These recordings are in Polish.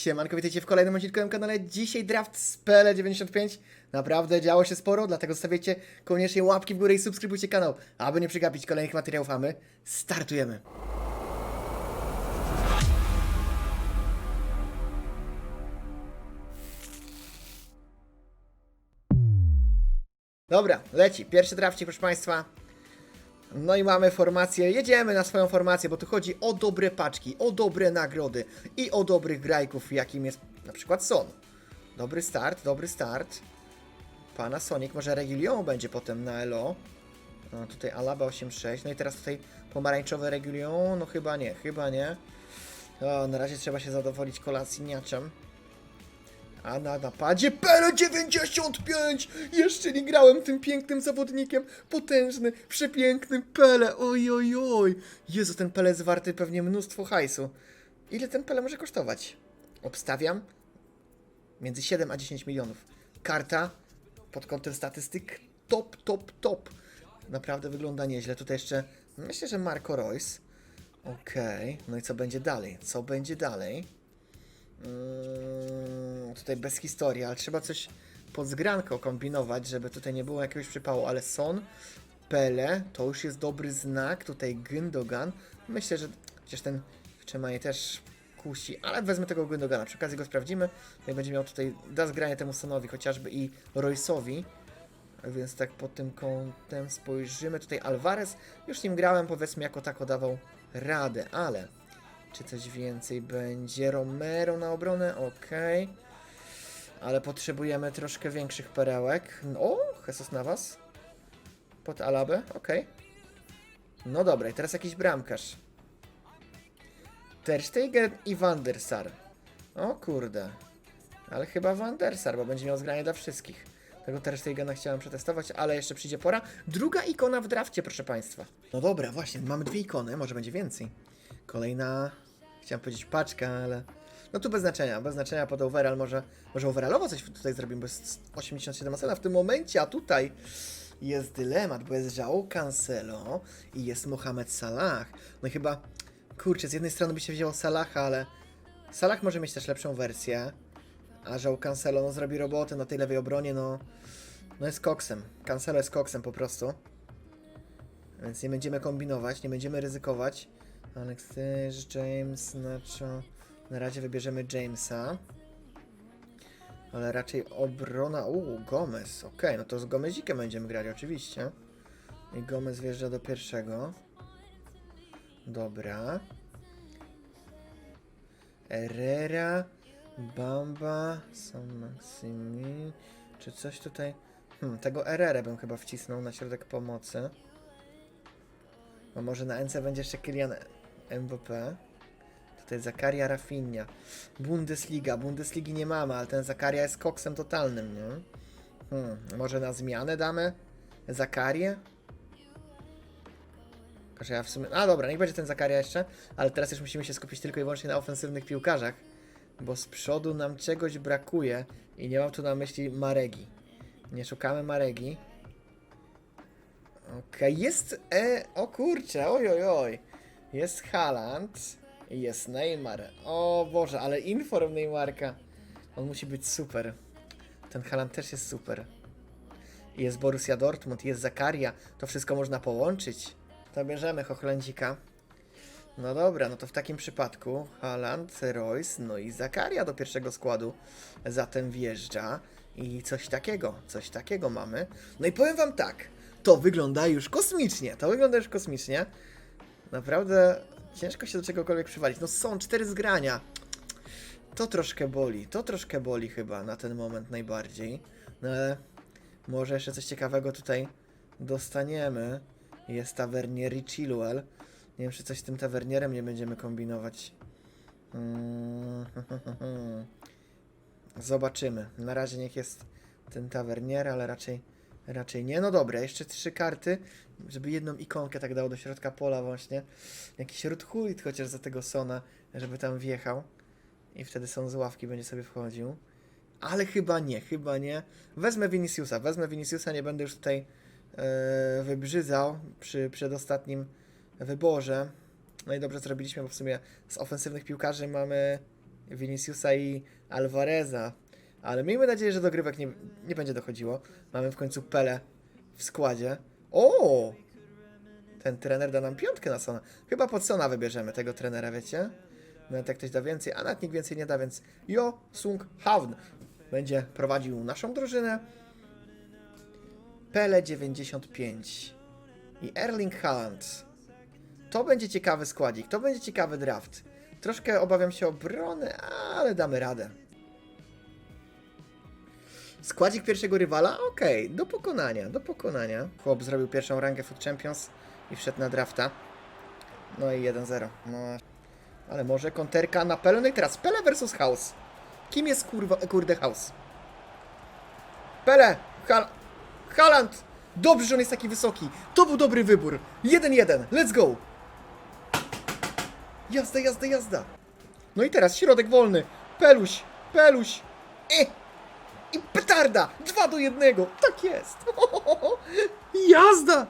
Siemanko, witajcie w kolejnym odcinkowym kanale. Dzisiaj draft z PL 95. Naprawdę działo się sporo, dlatego zostawiajcie koniecznie łapki w górę i subskrybujcie kanał, aby nie przegapić kolejnych materiałów, a my startujemy. Dobra, leci. Pierwszy drafcik, proszę Państwa. No i mamy formację, jedziemy na swoją formację, bo tu chodzi o dobre paczki, o dobre nagrody i o dobrych grajków, jakim jest na przykład Son. Dobry start, dobry start. Panasonic, może Regilion będzie potem na Elo. No, tutaj Alaba 8.6, no i teraz tutaj pomarańczowe Regilion, no chyba nie, chyba nie. O, na razie trzeba się zadowolić kolacjniaczem. A na napadzie Pele 95! Jeszcze nie grałem tym pięknym zawodnikiem. Potężny, przepiękny Pele. Oj, oj, oj. Jezu, ten Pele jest warty pewnie mnóstwo hajsu. Ile ten Pele może kosztować? Obstawiam między 7 a 10 milionów. Karta pod kątem statystyk top, top, top. Naprawdę wygląda nieźle. Tutaj jeszcze myślę, że Marco Royce. Okej, no i co będzie dalej? Co będzie dalej? Mm, tutaj bez historii, ale trzeba coś pod zgranką kombinować, żeby tutaj nie było jakiegoś przypału, ale Son, Pele, to już jest dobry znak, tutaj Gündogan, myślę, że chociaż ten Czemaj też kusi, ale wezmę tego Gündogana, przy okazji go sprawdzimy, i będzie miał tutaj, da zgranie temu Sonowi chociażby i Royce'owi, więc tak pod tym kątem spojrzymy, tutaj Alvarez, już nim grałem, powiedzmy jako tako dawał radę, ale czy coś więcej będzie? Romero na obronę, okej. Ale potrzebujemy troszkę większych perełek. O, Jesus Navas. Pod Alabę, okej. No dobra, i teraz jakiś bramkarz. Ter Stegen i Van der Sar. O kurde. Ale chyba Van der Sar, bo będzie miał zgranie dla wszystkich. Tego Ter Stegena chciałem przetestować, ale jeszcze przyjdzie pora. Druga ikona w drafcie, proszę Państwa. No dobra, właśnie, mamy dwie ikony, może będzie więcej. Kolejna, chciałem powiedzieć paczka, ale... No tu bez znaczenia, bez znaczenia pod overall, może, może overallowo coś tutaj zrobimy, bo jest 87 ocena w tym momencie, a tutaj jest dylemat, bo jest João Cancelo i jest Mohamed Salah. No i chyba, kurczę, z jednej strony by się wzięło Salaha, ale Salah może mieć też lepszą wersję, a João Cancelo no, zrobi robotę na tej lewej obronie, no, no jest koksem. Cancelo jest koksem po prostu. Więc nie będziemy kombinować, nie będziemy ryzykować. Alex też, James, Nacho. Na razie wybierzemy Jamesa. Ale raczej obrona. Uuu, Gomez. Okej, no to z Gomezikiem będziemy grać, oczywiście. I Gomez wjeżdża do pierwszego. Dobra. Herrera, Bamba, San Maximi. Czy coś tutaj. Hmm, tego Herrera bym chyba wcisnął na środek pomocy. A może na NC będzie jeszcze Kylian MVP. Tutaj Zakaria Rafinha. Bundesliga. Bundesligi nie mamy, ale ten Zakaria jest koksem totalnym, nie? Hmm, może na zmianę damy Zakarię? Tylko, ja w sumie... A dobra, niech będzie ten Zakaria jeszcze, ale teraz już musimy się skupić tylko i wyłącznie na ofensywnych piłkarzach, bo z przodu nam czegoś brakuje i nie mam tu na myśli Maregi. Nie szukamy Maregi. Okej, jest. E, o kurczę, oj, oj, oj. Jest Haaland jest Neymar. O Boże, ale inform Neymarka. On musi być super. Ten Haaland też jest super. Jest Borussia Dortmund, jest Zakaria. To wszystko można połączyć. To bierzemy Hochlandzika. No dobra, no to w takim przypadku Haaland, Royce, no i Zakaria do pierwszego składu zatem wjeżdża i coś takiego, coś takiego mamy. No i powiem wam tak, to wygląda już kosmicznie, to wygląda już kosmicznie. Naprawdę ciężko się do czegokolwiek przywalić. No są cztery zgrania. To troszkę boli, to troszkę boli chyba na ten moment najbardziej. No ale może jeszcze coś ciekawego tutaj dostaniemy. Jest tawernier Chilwell. Nie wiem, czy coś z tym tawernierem nie będziemy kombinować. Mm, Zobaczymy. Na razie niech jest ten tawernier, ale raczej, raczej nie. No dobra, jeszcze trzy karty, żeby jedną ikonkę tak dało do środka pola właśnie. Jakiś Ruthulit chociaż za tego Sona, żeby tam wjechał. I wtedy Son z ławki będzie sobie wchodził. Ale chyba nie, chyba nie. Wezmę Viniciusa, wezmę Viniciusa, nie będę już tutaj e, wybrzydzał przy przedostatnim wyborze. No i dobrze zrobiliśmy, bo w sumie z ofensywnych piłkarzy mamy Viniciusa i Alvareza. Ale miejmy nadzieję, że dogrywek nie, nie będzie dochodziło. Mamy w końcu Pele w składzie. O! Ten trener da nam piątkę na Sona. Chyba pod Sona wybierzemy tego trenera, wiecie? Nawet jak ktoś da więcej, a nawet nikt więcej nie da, więc Jo Sung Havn będzie prowadził naszą drużynę. Pele 95 i Erling Haaland. To będzie ciekawy składzik, to będzie ciekawy draft. Troszkę obawiam się obrony, ale damy radę. Składzik pierwszego rywala? Okej, do pokonania, do pokonania. Chłop zrobił pierwszą rangę Food Champions i wszedł na drafta. No i 1-0. No, ale może konterka na Pele. No i teraz Pele versus House. Kim jest kurwa, kurde House? Pele! Hal Haaland! Dobrze, że on jest taki wysoki. To był dobry wybór. 1-1. Let's go! Jazda, jazda, jazda. No i teraz środek wolny. Peluś, Peluś. E! I petarda! 2 do 1. Tak jest. Jazda!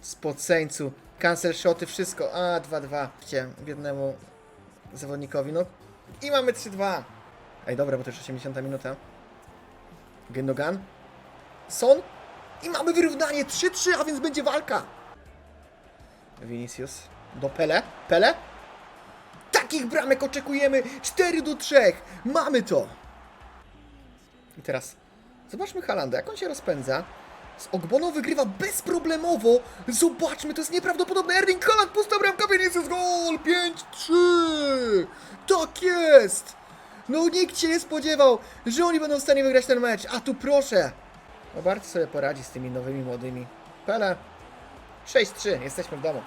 Spoceńcu. Cancel shoty, wszystko. A, 2-2. Chciałem jednemu zawodnikowi. No i mamy 3-2. Ej, dobra, bo to już 80 minuta. Gendogan. Son. I mamy wyrównanie 3-3, a więc będzie walka. Vinicius. Do Pele. Pele. Takich bramek oczekujemy. 4 do 3. Mamy to. I teraz zobaczmy Halanda, jak on się rozpędza. Z Ogbono wygrywa bezproblemowo. Zobaczmy, to jest nieprawdopodobne. Erling Haaland, pusta bramka, Vinicius, gol! 5-3! Tak jest! No nikt się nie spodziewał, że oni będą w stanie wygrać ten mecz. A tu proszę. No bardzo sobie poradzi z tymi nowymi, młodymi. Pele. 6-3, jesteśmy w domu.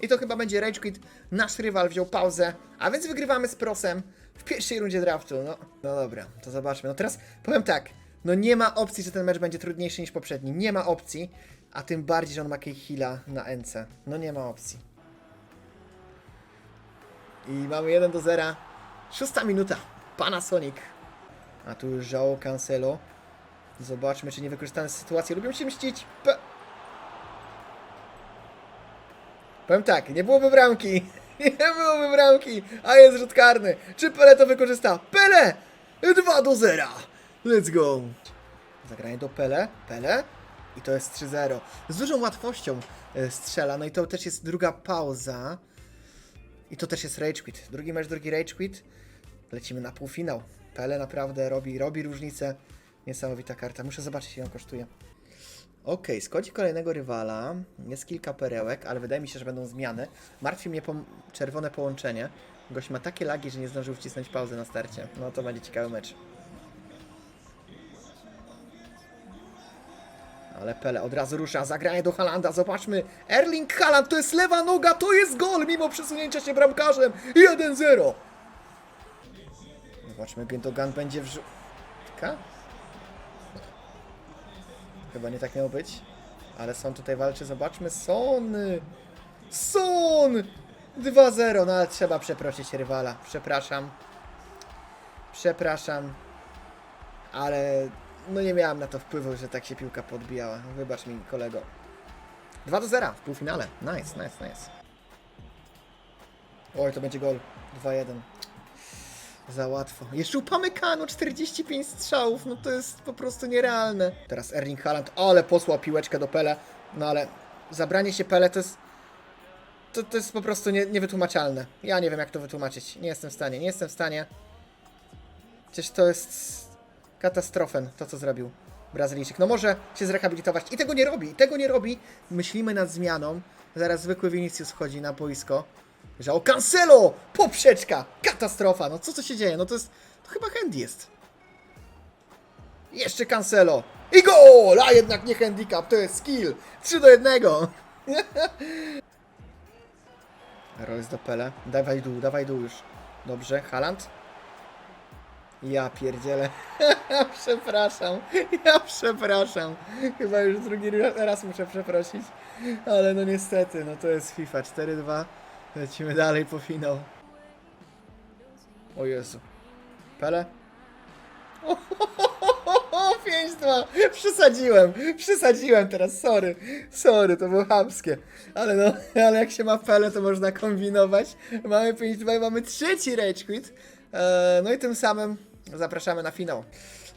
I to chyba będzie Rage Quit. Nasz rywal wziął pauzę, a więc wygrywamy z Prosem w pierwszej rundzie draftu. No, no dobra, to zobaczmy. No teraz powiem tak. No nie ma opcji, że ten mecz będzie trudniejszy niż poprzedni. Nie ma opcji. A tym bardziej, że on ma Hila na NC. No nie ma opcji. I mamy 1 do 0. Szósta minuta. Panasonic. A tu już João Cancelo. Zobaczmy, czy nie wykorzystane sytuacje. Lubią się mścić. Pe Powiem tak, nie byłoby bramki. Nie byłoby bramki, a jest rzut karny. Czy Pele to wykorzysta? Pele! 2 do 0. Let's go. Zagranie do Pele. Pele. I to jest 3-0. Z dużą łatwością e, strzela. No i to też jest druga pauza. I to też jest Rage Quit. Drugi mecz, drugi Rage Quit. Lecimy na półfinał. Pele naprawdę robi, robi różnicę. Niesamowita karta. Muszę zobaczyć, ile on kosztuje. Okej, skodzi kolejnego rywala. Jest kilka perełek, ale wydaje mi się, że będą zmiany. Martwi mnie pom- czerwone połączenie. Gość ma takie lagi, że nie zdążył wcisnąć pauzy na starcie. No to będzie ciekawy mecz. Ale Pele od razu rusza, zagranie do Halanda, zobaczmy. Erling Haaland, to jest lewa noga, to jest gol, mimo przesunięcia się bramkarzem. 1-0. Zobaczmy, Gündogan będzie wrzu... Ka? Chyba nie tak miało być. Ale Son tutaj walczy, zobaczmy. Son! Son! 2-0, no ale trzeba przeprosić rywala. Przepraszam. Przepraszam. Ale no nie miałem na to wpływu, że tak się piłka podbijała. Wybacz mi, kolego. 2 do 0 w półfinale. Nice, nice, nice. Oj, to będzie gol. 2-1. Za łatwo. Jeszcze upamykano 45 strzałów, no to jest po prostu nierealne. Teraz Erling Haaland, ale posłał piłeczkę do Pele, no ale zabranie się Pele to jest... To, to jest po prostu nie, niewytłumaczalne. Ja nie wiem jak to wytłumaczyć. Nie jestem w stanie, nie jestem w stanie. Przecież to jest katastrofen, to co zrobił Brazylijczyk. No może się zrehabilitować i tego nie robi, i tego nie robi. Myślimy nad zmianą. Zaraz zwykły Vinicius wchodzi na boisko. Że o Cancelo! Poprzeczka! Katastrofa! No co to się dzieje? No to jest... To chyba handy jest. Jeszcze Cancelo! I gol! A jednak nie handicap, to jest skill! 3 do 1! Royce do Pele. Dawaj dół, dawaj dół już. Dobrze, Haaland. Ja pierdzielę. przepraszam. Ja przepraszam. Chyba już drugi raz muszę przeprosić. Ale no niestety, no to jest FIFA 4-2. Lecimy dalej po finał. O Jezu. Pele? O, 5-2! Przesadziłem! Przesadziłem teraz, sorry. Sorry, to było chamskie. Ale no, ale jak się ma Pele, to można kombinować. Mamy 5-2 i mamy trzeci rage quit. E, no i tym samym zapraszamy na finał.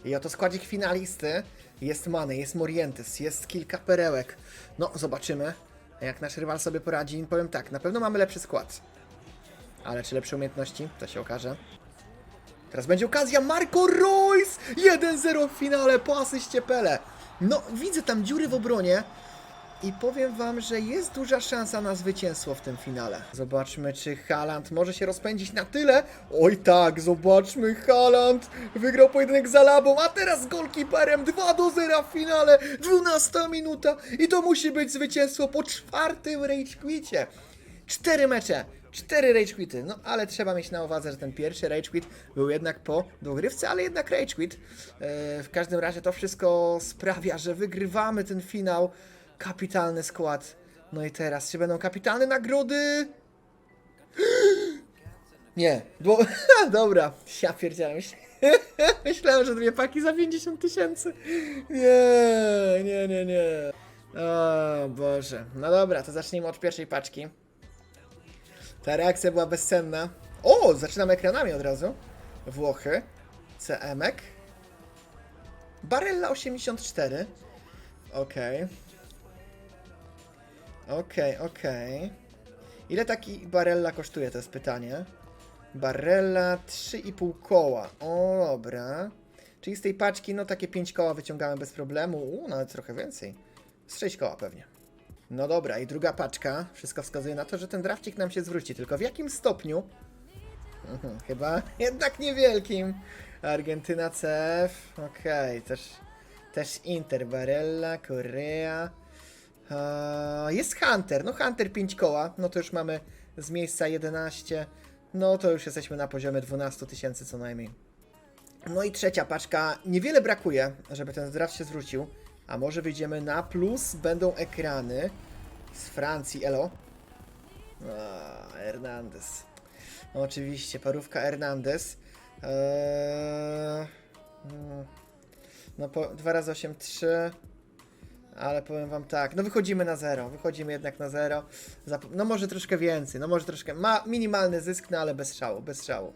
I oto składzik finalisty. Jest Many, jest Morientes, jest kilka perełek. No, zobaczymy, jak nasz rywal sobie poradzi. Powiem tak, na pewno mamy lepszy skład. Ale czy lepsze umiejętności? To się okaże. Teraz będzie okazja Marco Royce! 1-0 w finale po asyście Pele. No, widzę tam dziury w obronie. I powiem wam, że jest duża szansa na zwycięstwo w tym finale. Zobaczmy, czy Haaland może się rozpędzić na tyle. Oj tak, zobaczmy, Haaland wygrał pojedynek z Alabą, a teraz golkiperem 2 do 0 w finale, 12 minuta i to musi być zwycięstwo po czwartym rage. Cztery mecze, cztery rage quity, no ale trzeba mieć na uwadze, że ten pierwszy rage quit był jednak po dogrywce, ale jednak rage quit. E, w każdym razie to wszystko sprawia, że wygrywamy ten finał. Kapitalny skład. No i teraz, czy będą kapitalne nagrody? Nie, bo... Dobra, ja pierdziałem. Myślałem, że dwie paki za 50 tysięcy. Nie, nie, nie, nie. O Boże. No dobra, to zacznijmy od pierwszej paczki. Ta reakcja była bezcenna. O, zaczynamy ekranami od razu. Włochy. CM-ek. Barella 84. Okej. Okej, okej. Ile taki Barella kosztuje, to jest pytanie. Barella 3,5 koła. O, dobra. Czyli z tej paczki, no takie 5 koła wyciągamy bez problemu. U, nawet trochę więcej. Z 6 koła pewnie. No dobra, i druga paczka. Wszystko wskazuje na to, że ten drafcik nam się zwróci. Tylko w jakim stopniu? Mhm, chyba jednak niewielkim. Argentyna CF. Okej, też, też Inter. Barella, Korea. Eee, jest Hunter. No Hunter 5 koła. No to już mamy z miejsca 11. No to już jesteśmy na poziomie 12 tysięcy co najmniej. No i trzecia paczka. Niewiele brakuje, żeby ten draft się zwrócił. A może wyjdziemy na plus, będą ekrany z Francji, elo. A, Hernandez. No oczywiście, parówka Hernandez. Eee, mm, no po 2 razy 8, 3. Ale powiem wam tak, no wychodzimy na zero, wychodzimy jednak na zero. No może troszkę więcej, no może troszkę, ma minimalny zysk, no ale bez szału, bez szału.